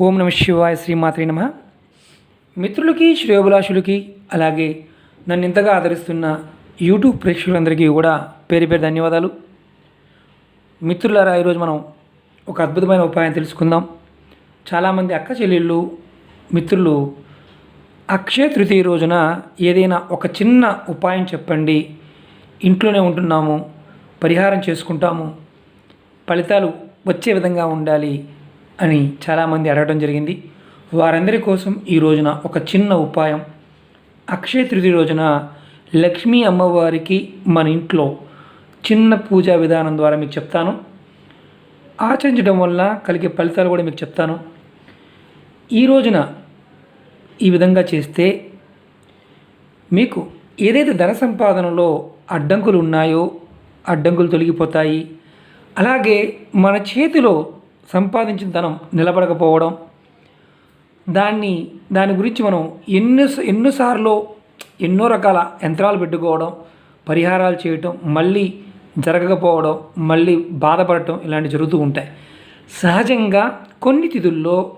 ఓం నమ శివాయ శ్రీమాత్రి నమ. మిత్రులకి శ్రేయోభిలాషులకి అలాగే నన్ను ఇంతగా ఆదరిస్తున్న యూట్యూబ్ ప్రేక్షకులందరికీ కూడా పేరు పేరు ధన్యవాదాలు. మిత్రులారా ఈరోజు మనం ఒక అద్భుతమైన ఉపాయం తెలుసుకుందాం. చాలామంది అక్క చెల్లెళ్ళు మిత్రులు అక్షయ తృతీయ రోజున ఏదైనా ఒక చిన్న ఉపాయం చెప్పండి. ఇంట్లోనే ఉంటున్నాము పరిహారం చేసుకుంటాము ఫలితాలు వచ్చే విధంగా ఉండాలి అని చాలామంది అడగడం జరిగింది. వారందరి కోసం ఈ రోజున ఒక చిన్న ఉపాయం. అక్షయ తృతీయ రోజున లక్ష్మీ అమ్మవారికి మన ఇంట్లో చిన్న పూజా విధానం ద్వారా మీకు చెప్తాను. ఆచరించడం వల్ల కలిగే ఫలితాలు కూడా మీకు చెప్తాను. ఈ రోజున ఈ విధంగా చేస్తే మీకు ఏదైతే ధన సంపాదనలో అడ్డంకులు ఉన్నాయో అడ్డంకులు తొలగిపోతాయి. అలాగే మన చేతిలో సంపాదించిన ధనం నిలబడకపోవడం. దాన్ని దాని గురించి మనం ఎన్నో ఎన్నోసార్లు ఎన్నో రకాల యంత్రాలు పెట్టుకోవడం పరిహారాలు చేయటం మళ్ళీ జరగకపోవడం మళ్ళీ బాధపడటం ఇలాంటివి జరుగుతూ ఉంటాయి. సహజంగా కొన్ని తిథుల్లో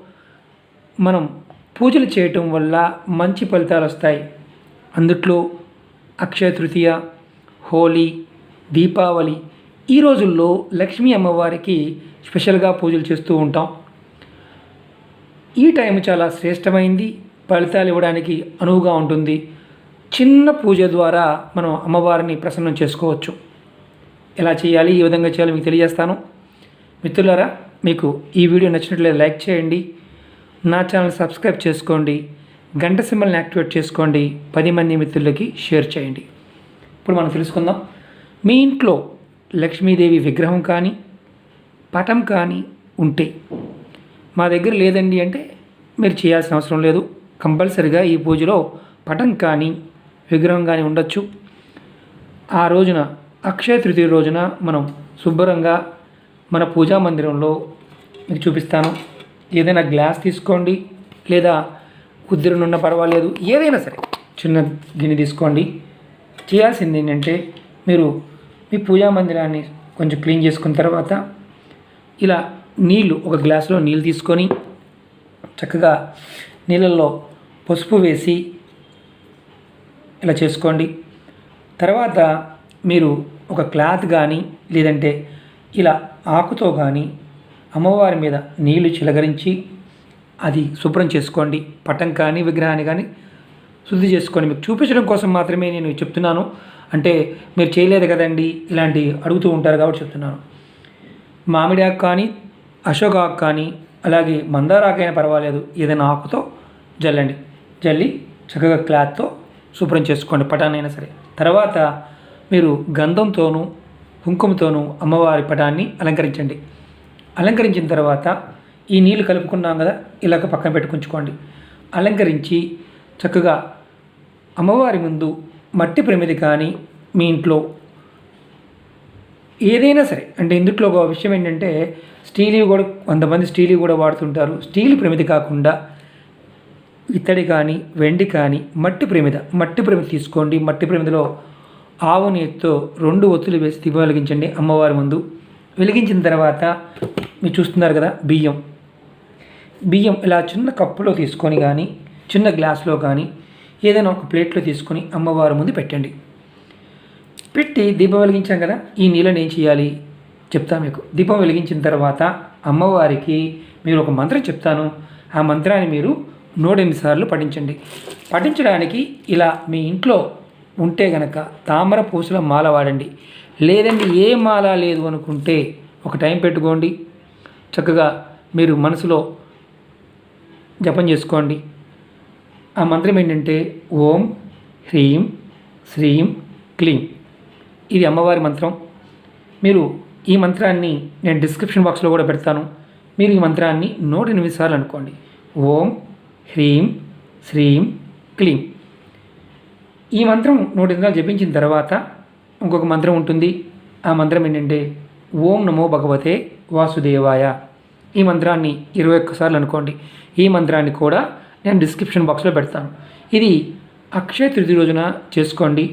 మనం పూజలు చేయటం వల్ల మంచి ఫలితాలు వస్తాయి. అందుట్లో అక్షయ తృతీయ హోలీ దీపావళి ఈ రోజుల్లో లక్ష్మీ అమ్మవారికి స్పెషల్గా పూజలు చేస్తూ ఉంటాం. ఈ టైం చాలా శ్రేష్టమైంది ఫలితాలు ఇవ్వడానికి అనువుగా ఉంటుంది. చిన్న పూజ ద్వారా మనం అమ్మవారిని ప్రసన్నం చేసుకోవచ్చు. ఎలా చేయాలి ఏ విధంగా చేయాలి మీకు తెలియజేస్తాను. మిత్రులారా మీకు ఈ వీడియో నచ్చినట్లయితే లైక్ చేయండి. నా ఛానల్ సబ్స్క్రైబ్ చేసుకోండి. గంట సింబల్ని యాక్టివేట్ చేసుకోండి. పది మంది మిత్రులకి షేర్ చేయండి. ఇప్పుడు మనం తెలుసుకుందాం. మీ ఇంట్లో లక్ష్మీదేవి విగ్రహం కానీ పటం కానీ ఉంటే మా దగ్గర లేదండి అంటే మీరు చేయాల్సిన అవసరం లేదు. కంపల్సరిగా ఈ పూజలో పటం కానీ విగ్రహం కానీ ఉండొచ్చు. ఆ రోజున అక్షయ తృతీయ రోజున మనం శుభ్రంగా మన పూజా మందిరంలో మీకు చూపిస్తాను. ఏదైనా గ్లాస్ తీసుకోండి లేదా ఉద్దిరనున్న పర్వాలేదు ఏదైనా సరే చిన్న గిన్నె తీసుకోండి. చేయాల్సింది ఏంటంటే మీరు మీ పూజా మందిరాన్ని కొంచెం క్లీన్ చేసుకున్న తర్వాత ఇలా నీళ్ళు ఒక గ్లాసులో నీళ్ళు తీసుకొని చక్కగా నీళ్ళల్లో పసుపు వేసి ఇలా చేసుకోండి. తర్వాత మీరు ఒక క్లాత్ కానీ లేదంటే ఇలా ఆకుతో కానీ అమ్మవారి మీద నీళ్ళు చిలకరించి అది శుభ్రం చేసుకోండి. పటం కానీ విగ్రహాన్ని కానీ శుద్ధి చేసుకోండి. మీకు చూపించడం కోసం మాత్రమే నేను చెప్తున్నాను. అంటే మీరు చేయలేదు కదండి ఇలాంటి అడుగుతూ ఉంటారు కాబట్టి చెప్తున్నాను. మామిడి ఆకు కానీ అశోక ఆకు కానీ అలాగే మందార ఆకైనా పర్వాలేదు. ఏదైనా ఆకుతో జల్లండి. జల్లి చక్కగా క్లాత్తో శుభ్రం చేసుకోండి పటానైనా సరే. తర్వాత మీరు గంధంతోనూ కుంకుమతోనూ అమ్మవారి పటాన్ని అలంకరించండి. అలంకరించిన తర్వాత ఈ నీళ్ళు కలుపుకున్నాం కదా ఇలాగ పక్కన పెట్టుకుంచుకోండి అలంకరించి చక్కగా అమ్మవారి ముందు మట్టి ప్రమిది కానీ మీ ఇంట్లో ఏదైనా సరే అంటే ఇందుట్లో ఒక విషయం ఏంటంటే స్టీల్ కూడా కొంతమంది స్టీల్ కూడా వాడుతుంటారు. స్టీల్ ప్రమిది కాకుండా ఇత్తడి కానీ వెండి కానీ మట్టి ప్రమిద మట్టి ప్రమిద తీసుకోండి. మట్టి ప్రమిదలో ఆవు నీటితో రెండు ఒత్తులు వేసి దీపం వెలిగించండి అమ్మవారి ముందు. వెలిగించిన తర్వాత మీరు చూస్తున్నారు కదా బియ్యం. బియ్యం ఇలా చిన్న కప్పులో తీసుకొని కానీ చిన్న గ్లాస్లో కానీ ఏదైనా ఒక ప్లేట్లో తీసుకొని అమ్మవారి ముందు పెట్టండి. పెట్టి దీపం వెలిగించాం కదా ఈ నీళ్ళని ఏం చేయాలి? చెప్తా మీకు. దీపం వెలిగించిన తర్వాత అమ్మవారికి మీరు ఒక మంత్రం చెప్తాను. ఆ మంత్రాన్ని మీరు నూటెనిమిది సార్లు పఠించండి. పఠించడానికి ఇలా మీ ఇంట్లో ఉంటే గనక తామర పూసల మాల వాడండి. లేదండి ఏ మాల లేదు అనుకుంటే ఒక టైం పెట్టుకోండి. చక్కగా మీరు మనసులో జపం చేసుకోండి. ఆ మంత్రం ఏంటంటే ఓం హ్రీం శ్రీం క్లీం. ఇది అమ్మవారి మంత్రం. మీరు ఈ మంత్రాన్ని నేను డిస్క్రిప్షన్ బాక్స్లో కూడా పెడతాను. మీరు ఈ మంత్రాన్ని నూట ఎనిమిది సార్లు అనుకోండి. ఓం హ్రీం శ్రీం క్లీం. ఈ మంత్రం నూట ఎనిమిది జపించిన తర్వాత ఇంకొక మంత్రం ఉంటుంది. ఆ మంత్రం ఏంటంటే ఓం నమో భగవతే వాసుదేవాయ. ఈ మంత్రాన్ని ఇరవై ఒక్కసార్లు అనుకోండి. ఈ మంత్రాన్ని కూడా నేను డిస్క్రిప్షన్ బాక్స్లో పెడతాను. ఇది అక్షయ తృతీయ రోజున చేసుకోండి.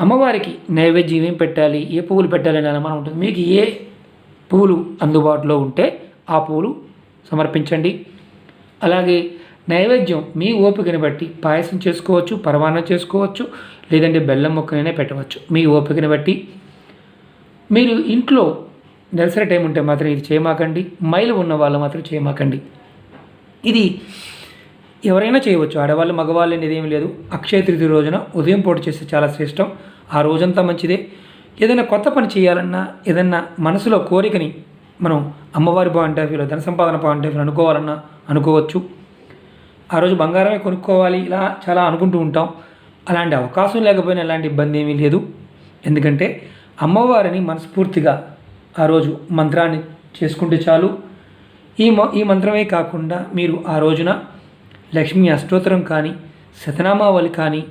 అమ్మవారికి నైవేద్యం ఏం పెట్టాలి? ఏ పువ్వులు పెట్టాలి అని అనుమానం ఉంటుంది. మీకు ఏ పువ్వులు అందుబాటులో ఉంటే ఆ పువ్వులు సమర్పించండి. అలాగే నైవేద్యం మీ ఓపికని బట్టి పాయసం చేసుకోవచ్చు పరమాన్నం చేసుకోవచ్చు లేదంటే బెల్లం ముక్కనైనా పెట్టవచ్చు. మీ ఓపికని బట్టి. మీరు ఇంట్లో నెలసరి టైం ఉంటే మాత్రం ఇది చేయమాకండి. మైలు ఉన్న వాళ్ళు మాత్రం చేయమాకండి. ఇది ఎవరైనా చేయవచ్చు. ఆడవాళ్ళు మగవాళ్ళు అనేది ఏమీ లేదు. అక్షయ తృతీయ రోజున ఉదయం పూట చేస్తే చాలా శ్రేష్టం. ఆ రోజంతా మంచిదే. ఏదైనా కొత్త పని చేయాలన్నా ఏదైనా మనసులో కోరికని మనం అమ్మవారి బాగుంటాఫీలో ధన సంపాదన బాగుంటాఫీలో అనుకోవాలన్నా అనుకోవచ్చు. ఆ రోజు బంగారమే కొనుక్కోవాలి ఇలా చాలా అనుకుంటూ ఉంటాం. అలాంటి అవకాశం లేకపోయినా ఎలాంటి ఇబ్బంది ఏమీ లేదు. ఎందుకంటే అమ్మవారిని మనస్ఫూర్తిగా ఆ రోజు మంత్రాన్ని చేసుకుంటే చాలు. ఈ మ ఈ మంత్రమే కాకుండా మీరు ఆ రోజున లక్ష్మీ అష్టోత్తరం కానీ శతనామావళి కానీ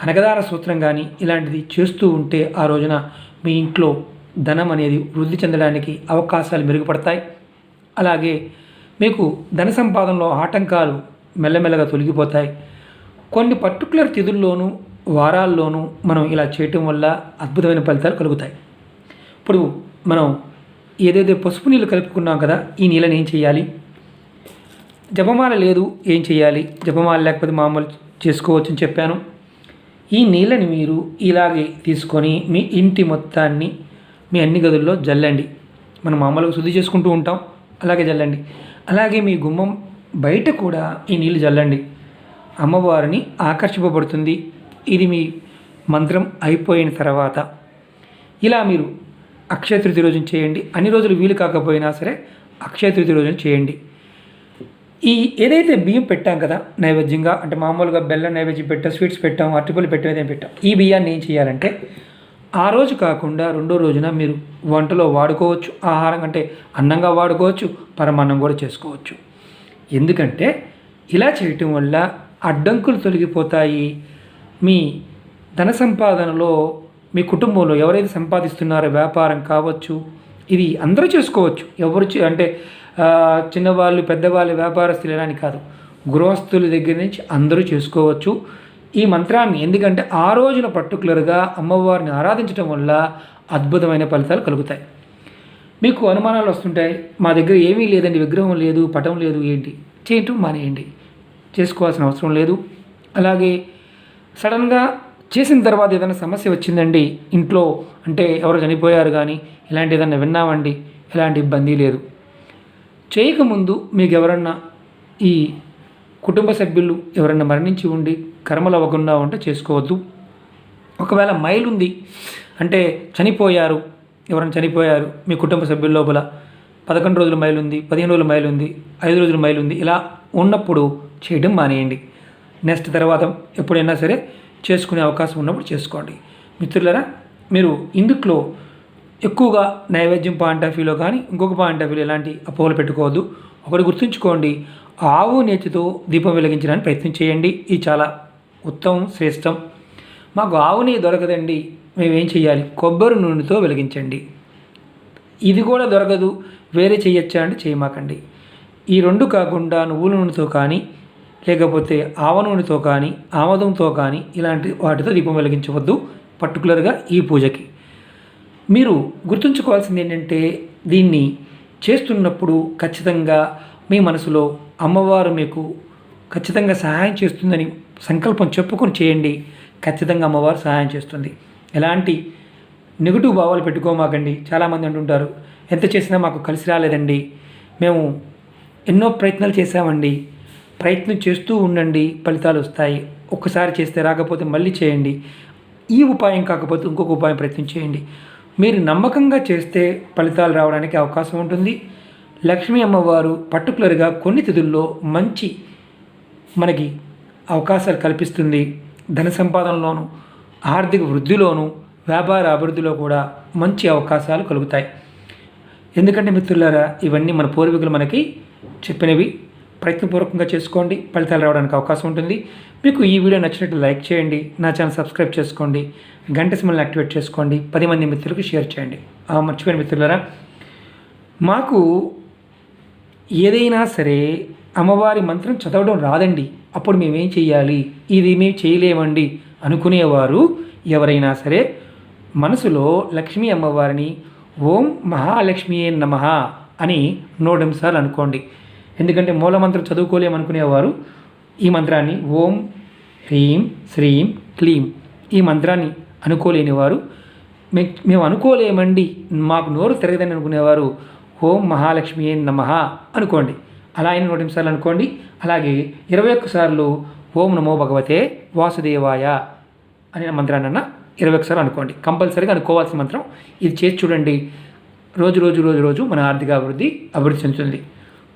కనకదార సూత్రం కానీ ఇలాంటిది చేస్తూ ఉంటే ఆ రోజున మీ ఇంట్లో ధనం అనేది వృద్ధి చెందడానికి అవకాశాలు మెరుగుపడతాయి. అలాగే మీకు ధన సంపాదనలో ఆటంకాలు మెల్లమెల్లగా తొలగిపోతాయి. కొన్ని పర్టికులర్ తిథుల్లోనూ వారాల్లోనూ మనం ఇలా చేయటం వల్ల అద్భుతమైన ఫలితాలు కలుగుతాయి. ఇప్పుడు మనం ఏదైతే పసుపు నీళ్ళు కలుపుకున్నాం కదా ఈ నీళ్ళని ఏం చేయాలి? జపమాల లేదు ఏం చేయాలి? జపమాల లేకపోతే మామూలు చేసుకోవచ్చు అని చెప్పాను. ఈ నీళ్ళని మీరు ఇలాగే తీసుకొని మీ ఇంటి మొత్తాన్ని మీ అన్ని గదుల్లో జల్లండి. మనం మామూలుగా శుద్ధి చేసుకుంటూ ఉంటాం అలాగే జల్లండి. అలాగే మీ గుమ్మం బయట కూడా ఈ నీళ్ళు జల్లండి. అమ్మవారిని ఆకర్షింపబడుతుంది. ఇది మీ మంత్రం అయిపోయిన తర్వాత ఇలా మీరు అక్షయ తృతీయ రోజున చేయండి. అన్ని రోజులు వీలు కాకపోయినా సరే అక్షయ తృతీయ రోజున చేయండి. ఈ ఏదైతే బియ్యం పెట్టాం కదా నైవేద్యంగా అంటే మామూలుగా బెల్లం నైవేద్యం పెట్టాం స్వీట్స్ పెట్టాం అరటిపళ్ళు పెట్టాం ఏదైనా పెట్టాం ఈ బియ్యాన్ని ఏం చేయాలంటే ఆ రోజు కాకుండా రెండో రోజున మీరు వంటలో వాడుకోవచ్చు ఆహారం అంటే అన్నంగా వాడుకోవచ్చు పరమాన్నం కూడా చేసుకోవచ్చు. ఎందుకంటే ఇలా చేయటం వల్ల అడ్డంకులు తొలగిపోతాయి. మీ ధన సంపాదనలో మీ కుటుంబంలో ఎవరైతే సంపాదిస్తున్నారో వ్యాపారం కావచ్చు ఇది అందరూ చేసుకోవచ్చు. ఎవరు చే- అంటే చిన్నవాళ్ళు పెద్దవాళ్ళు వ్యాపారస్తులు అని కాదు. గృహస్థుల దగ్గర నుంచి అందరూ చేసుకోవచ్చు. ఈ మంత్రాన్ని ఎందుకంటే ఆ రోజున పర్టికులర్గా అమ్మవారిని ఆరాధించడం వల్ల అద్భుతమైన ఫలితాలు కలుగుతాయి. మీకు అనుమానాలు వస్తుంటాయి మా దగ్గర ఏమీ లేదండి విగ్రహం లేదు పటం లేదు ఏంటి? చేయటం మానేయండి. చేసుకోవాల్సిన అవసరం లేదు. అలాగే సడన్గా చేసిన తర్వాత ఏదైనా సమస్య వచ్చిందండి ఇంట్లో అంటే ఎవరు చనిపోయారు కానీ ఇలాంటి ఏదైనా విన్నామండి ఎలాంటి ఇబ్బంది లేదు. చేయకముందు మీకు ఎవరన్నా ఈ కుటుంబ సభ్యులు ఎవరన్నా మరణించి ఉండి కర్మలు అవ్వకుండా ఉంటే చేసుకోవద్దు. ఒకవేళ మైల్ ఉంది అంటే చనిపోయారు ఎవరైనా చనిపోయారు మీ కుటుంబ సభ్యుల లోపల పదకొండు రోజుల మైలు ఉంది పదిహేను రోజుల మైలు ఉంది ఐదు రోజుల మైలు ఉంది ఇలా ఉన్నప్పుడు చేయడం మానేయండి. నెక్స్ట్ తర్వాత ఎప్పుడైనా సరే చేసుకునే అవకాశం ఉన్నప్పుడు చేసుకోండి. మిత్రులరా మీరు ఇందుట్లో ఎక్కువగా నైవేద్యం పాయింట్ ఆఫ్ వ్యూలో కానీ ఇంకొక పాయింట్ ఆఫ్ వ్యూలో ఎలాంటి అపోహలు పెట్టుకోవద్దు. ఒకటి గుర్తుంచుకోండి ఆవు నేతితో దీపం వెలిగించడానికి ప్రయత్నం చేయండి. ఇది చాలా ఉత్తమం శ్రేష్టం. మాకు ఆవుని దొరకదండి. మేమేం చేయాలి కొబ్బరి నూనెతో వెలిగించండి. ఇది కూడా దొరకదు. వేరే చేయొచ్చా అంటే చేయమాకండి. ఈ రెండు కాకుండా నువ్వుల నూనెతో కానీ లేకపోతే ఆవ నూనెతో కానీ ఆమదంతో కానీ ఇలాంటి వాటితో దీపం వెలిగించవద్దు. పర్టికులర్గా ఈ పూజకి. మీరు గుర్తుంచుకోవాల్సింది ఏంటంటే దీన్ని చేస్తున్నప్పుడు ఖచ్చితంగా మీ మనసులో అమ్మవారు మీకు ఖచ్చితంగా సహాయం చేస్తుందని సంకల్పం చెప్పుకొని చేయండి. ఖచ్చితంగా అమ్మవారు సహాయం చేస్తుంది. ఎలాంటి నెగిటివ్ భావాలు పెట్టుకోమాకండి. చాలామంది అంటుంటారు ఎంత చేసినా మాకు కలిసి రాలేదండి. మేము ఎన్నో ప్రయత్నాలు చేశామండి. ప్రయత్నం చేస్తూ ఉండండి ఫలితాలు వస్తాయి. ఒక్కసారి చేస్తే రాకపోతే మళ్ళీ చేయండి. ఈ ఉపాయం కాకపోతే ఇంకొక ఉపాయం ప్రయత్నం చేయండి. మీరు నమ్మకంగా చేస్తే ఫలితాలు రావడానికి అవకాశం ఉంటుంది. లక్ష్మీ అమ్మవారు పర్టికులర్గా కొన్ని తిథుల్లో మంచి మనకి అవకాశాలు కల్పిస్తుంది. ధన సంపాదనలోను ఆర్థిక వృద్ధిలోను వ్యాపార అభివృద్ధిలో కూడా మంచి అవకాశాలు కలుగుతాయి. ఎందుకంటే మిత్రులారా ఇవన్నీ మన పూర్వీకులు మనకి చెప్పినవి. ప్రయత్నపూర్వకంగా చేసుకోండి. ఫలితాలు రావడానికి అవకాశం ఉంటుంది. మీకు ఈ వీడియో నచ్చినట్టు లైక్ చేయండి. నా ఛానల్ సబ్స్క్రైబ్ చేసుకోండి. గంట సిమ్మల్ని యాక్టివేట్ చేసుకోండి. పది మంది మిత్రులకు షేర్ చేయండి. మర్చిపోయిన మిత్రులరా మాకు ఏదైనా సరే అమ్మవారి మంత్రం చదవడం రాదండి. అప్పుడు మేమేం చేయాలి ఇది మేము చేయలేమండి అనుకునేవారు ఎవరైనా సరే. మనసులో లక్ష్మీ అమ్మవారిని ఓం మహాలక్ష్మియే నమ అని నూడెంసార్లు అనుకోండి. ఎందుకంటే మూలమంత్రం చదువుకోలేమనుకునేవారు ఈ మంత్రాన్ని ఓం హ్రీం శ్రీం క్లీం ఈ మంత్రాన్ని అనుకోలేని వారు మేము అనుకోలేమండి. మాకు నోరు తిరగదని అనుకునేవారు. ఓం మహాలక్ష్మి నమ అనుకోండి. అలా అయిన నూట నిమిషాలు అనుకోండి. అలాగే ఇరవై ఒక్కసార్లు ఓం నమో భగవతే వాసుదేవాయ అనే మంత్రాన్ని ఇరవై ఒకసారి అనుకోండి. కంపల్సరీగా అనుకోవాల్సిన మంత్రం. ఇది చేసి చూడండి. రోజు రోజు రోజు రోజు మన ఆర్థిక అభివృద్ధి అభివృద్ధి చెందుతుంది.